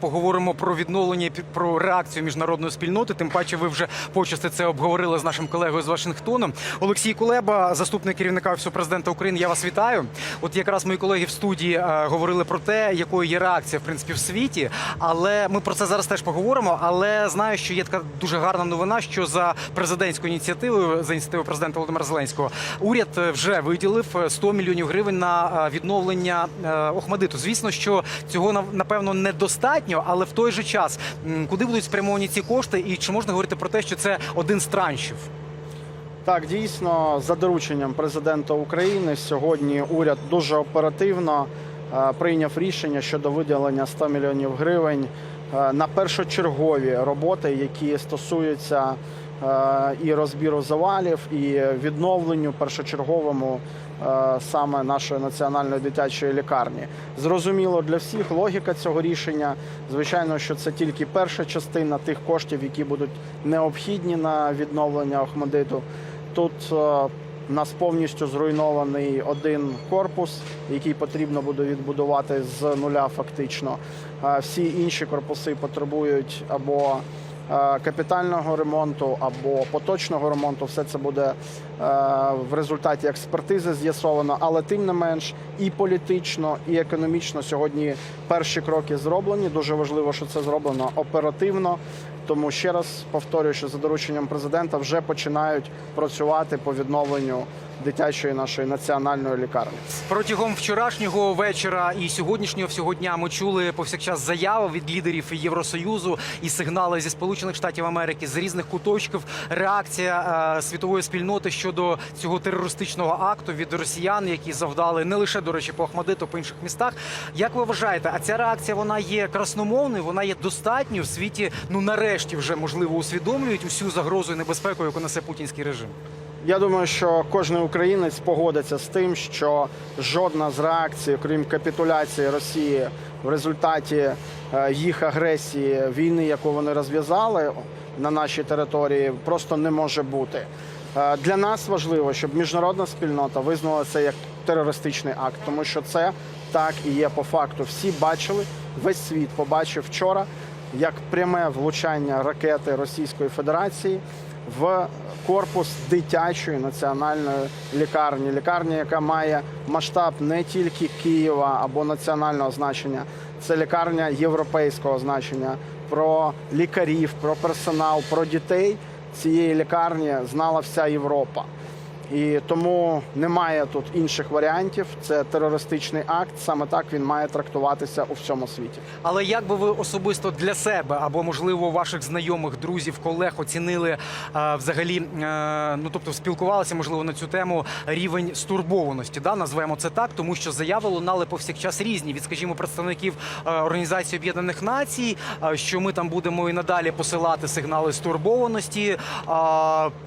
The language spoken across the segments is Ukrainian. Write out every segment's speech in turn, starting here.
Поговоримо про відновлення про реакцію міжнародної спільноти. Тим паче, ви вже почасти це обговорили з нашим колегою з Вашингтону. Олексій Кулеба, заступник керівника офісу президента України. Я вас вітаю. От якраз мої колеги в студії е, говорили про те, якою є реакція в принципі в світі. Але ми про це зараз теж поговоримо. Але знаю, що є така дуже гарна новина, що за президентською ініціативою, за ініціативою президента Володимира Зеленського, уряд е, вже виділив е, 100 мільйонів гривень на е, відновлення е, Охмадиту. Звісно, що цього напевно недостатньо, але в той же час куди будуть спрямовані ці кошти, і чи можна говорити про те, що це один з траншів? Так, дійсно, за дорученням президента України сьогодні уряд дуже оперативно е, прийняв рішення щодо виділення 100 мільйонів гривень е, на першочергові роботи, які стосуються е, і розбіру завалів, і відновленню першочерговому саме нашої національної дитячої лікарні. Зрозуміло для всіх логіка цього рішення. Звичайно, що це тільки перша частина тих коштів, які будуть необхідні на відновлення Охмадиту. Тут е, у нас повністю зруйнований один корпус, який потрібно буде відбудувати з нуля, фактично. Е, Всі інші корпуси потребують або е, капітального ремонту, або поточного ремонту. Все це буде е, в результаті експертизи з'ясовано, але тим не менш і політично, і економічно сьогодні перші кроки зроблені. Дуже важливо, що це зроблено оперативно. Тому ще раз повторюю, що за дорученням президента вже починають працювати по відновленню дитячої нашої національної лікарні. Протягом вчорашнього вечора і сьогоднішнього всього дня ми чули повсякчас заяви від лідерів Євросоюзу і сигнали зі Сполучених Штатів Америки з різних куточків. Реакція е, світової спільноти щодо цього терористичного акту від росіян, які завдали не лише до речі по Ахмадиту, по інших містах. Як ви вважаєте, а ця реакція вона є красномовною, вона є достатньою в світі? Ну нарешті вже можливо усвідомлюють усю загрозу і небезпеку, яку несе путінський режим. Я думаю, що кожен українець погодиться з тим, що жодна з реакцій, крім капітуляції Росії в результаті е, їх агресії війни, яку вони розв'язали на нашій території, просто не може бути. Е, Для нас важливо, щоб міжнародна спільнота визнала це як терористичний акт, тому що це так і є по факту. Всі бачили, весь світ побачив вчора, як пряме влучання ракети Російської Федерації в корпус дитячої національної лікарні. Лікарня, яка має масштаб не тільки Києва або національного значення, це лікарня європейського значення. Про лікарів, про персонал, про дітей цієї лікарні знала вся Європа. І тому немає тут інших варіантів. Це терористичний акт. Саме так він має трактуватися у всьому світі. Але як би ви особисто для себе або можливо ваших знайомих, друзів, колег оцінили е, взагалі, е, ну тобто спілкувалися можливо на цю тему рівень стурбованості, да назвемо це так, тому що заяви лунали повсякчас різні від, скажімо, представників е, Організації Об'єднаних Націй, е, що ми там будемо і надалі посилати сигнали стурбованості е,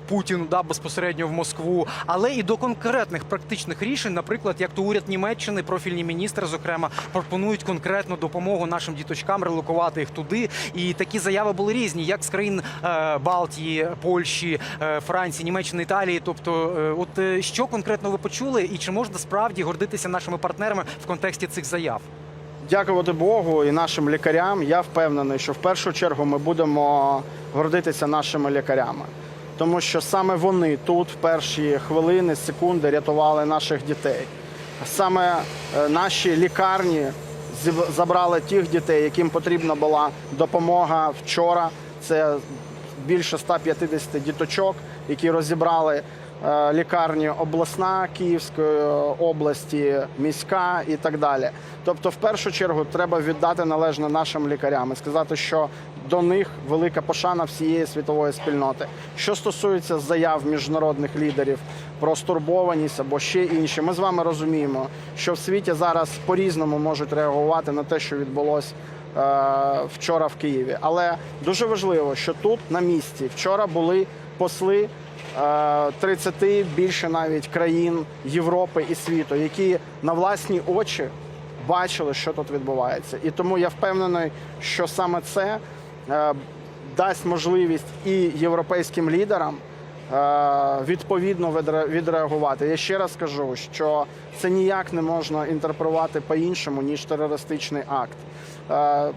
Путіну да безпосередньо в Москву, але і до конкретних практичних рішень, наприклад, як то уряд Німеччини, профільні міністри, зокрема, пропонують конкретну допомогу нашим діточкам релокувати їх туди. І такі заяви були різні, як з країн е, Балтії, Польщі, е, Франції, Німеччини, Італії. Тобто, е, от що конкретно ви почули, і чи можна справді гордитися нашими партнерами в контексті цих заяв? Дякувати Богу і нашим лікарям. Я впевнений, що в першу чергу ми будемо гордитися нашими лікарями, тому що саме вони тут в перші хвилини, секунди рятували наших дітей. Саме е, наші лікарні забрали тих дітей, яким потрібна була допомога вчора. Це більше 150 діточок, які розібрали лікарні обласна Київської області, міська і так далі. Тобто, в першу чергу, треба віддати належне нашим лікарям і сказати, що до них велика пошана всієї світової спільноти. Що стосується заяв міжнародних лідерів про стурбованість або ще інші, ми з вами розуміємо, що в світі зараз по-різному можуть реагувати на те, що відбулося е, вчора в Києві. Але дуже важливо, що тут на місці вчора були посли е, 30 більше навіть країн Європи і світу, які на власні очі бачили, що тут відбувається. І тому я впевнений, що саме це е, дасть можливість і європейським лідерам. е, Відповідно відреагувати. Я ще раз кажу, що це ніяк не можна інтерпретувати по-іншому, ніж терористичний акт. Е,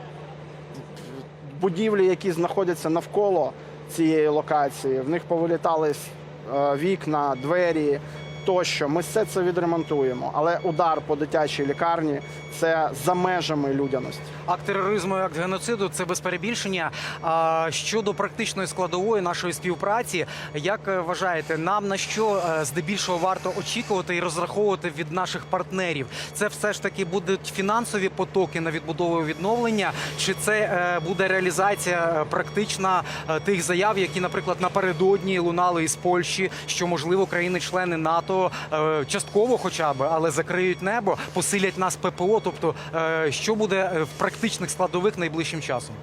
будівлі, які знаходяться навколо цієї локації, в них повилітали е, вікна, двері тощо. Ми все це відремонтуємо. Але удар по дитячій лікарні це за межами людяності. Акт тероризму, і акт геноциду це без перебільшення. А щодо практичної складової нашої співпраці, як е, вважаєте, нам на що е, здебільшого варто очікувати і розраховувати від наших партнерів? Це все ж таки будуть фінансові потоки на відбудову відновлення, чи це е, буде реалізація практична тих заяв, які, наприклад, напередодні лунали із Польщі, що можливо країни-члени НАТО е, частково, хоча б, але закриють небо, посилять нас ППО. Тобто, е, що буде е, в практичних складових найближчим часом?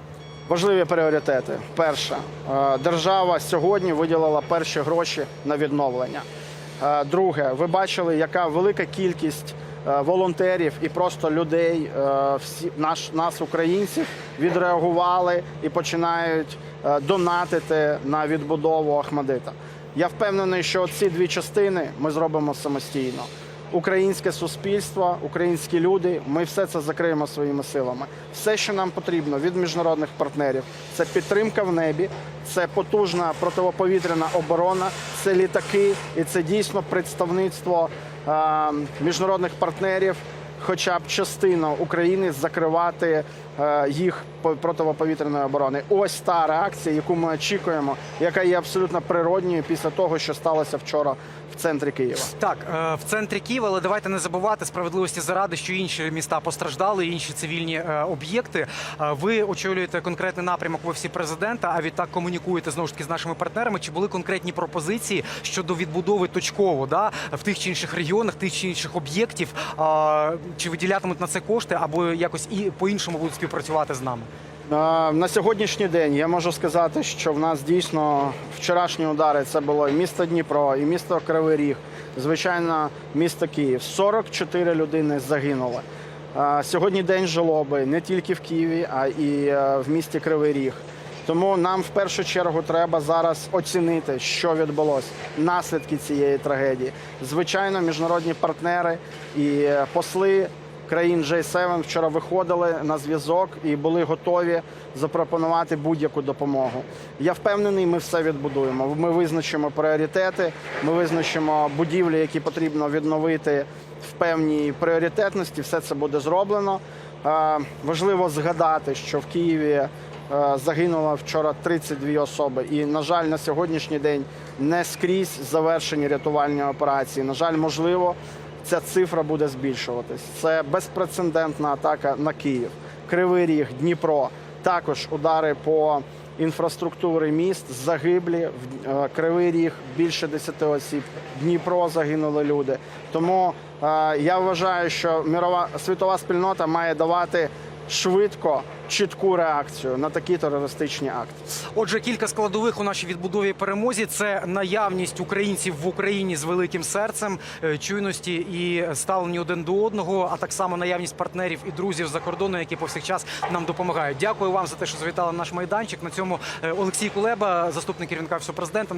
Важливі пріоритети. Перше, е, держава сьогодні виділила перші гроші на відновлення. Друге, ви бачили, яка велика кількість волонтерів і просто людей, всі наш нас, українців, відреагували і починають донатити на відбудову Ахмадита. Я впевнений, що ці дві частини ми зробимо самостійно. Українське суспільство, українські люди. Ми все це закриємо своїми силами. Все, що нам потрібно від міжнародних партнерів, це підтримка в небі, це потужна противоповітряна оборона, це літаки, і це дійсно представництво е, міжнародних партнерів. Хоча б частину України закривати е, їх по- противоповітряної оборони. Ось та реакція, яку ми очікуємо, яка є абсолютно природньою після того, що сталося вчора в центрі Києва. Так, е, в центрі Києва, але давайте не забувати справедливості заради, що інші міста постраждали, інші цивільні е, об'єкти. Ви очолюєте конкретний напрямок в офісі президента, а відтак комунікуєте знову ж таки з нашими партнерами. Чи були конкретні пропозиції щодо відбудови точково да, в тих чи інших регіонах, тих чи інших об'єктів? Чи виділятимуть на це кошти, або якось і по-іншому будуть співпрацювати з нами? На сьогоднішній день я можу сказати, що в нас дійсно вчорашні удари це було і місто Дніпро, і місто Кривий Ріг, звичайно, місто Київ. 44 людини загинули. Сьогодні день жалоби не тільки в Києві, а і е, в місті Кривий Ріг. Тому нам в першу чергу треба зараз оцінити, що відбулося, наслідки цієї трагедії. Звичайно, міжнародні партнери і посли країн J7 вчора виходили на зв'язок і були готові запропонувати будь-яку допомогу. Я впевнений, ми все відбудуємо. Ми визначимо пріоритети, ми визначимо будівлі, які потрібно відновити в певній пріоритетності. Все це буде зроблено. Е, Важливо згадати, що в Києві загинуло вчора 32 особи. І, на жаль, на сьогоднішній день не скрізь завершені рятувальні операції. На жаль, можливо, ця цифра буде збільшуватись. Це безпрецедентна атака на Київ, Кривий Ріг, Дніпро. Також удари по інфраструктурі міст, загиблі в е, Кривий Ріг більше 10 осіб. Дніпро загинули люди. Тому е, я вважаю, що мірова світова спільнота має давати швидко чітку реакцію на такі терористичні акти. Отже, кілька складових у нашій відбудові перемозі це наявність українців в Україні з великим серцем, е, чуйності і ставлення один до одного, а так само наявність партнерів і друзів за кордону, які повсякчас нам допомагають. Дякую вам за те, що завітали на наш майданчик. На цьому е, Олексій Кулеба, заступник керівника Всього президента.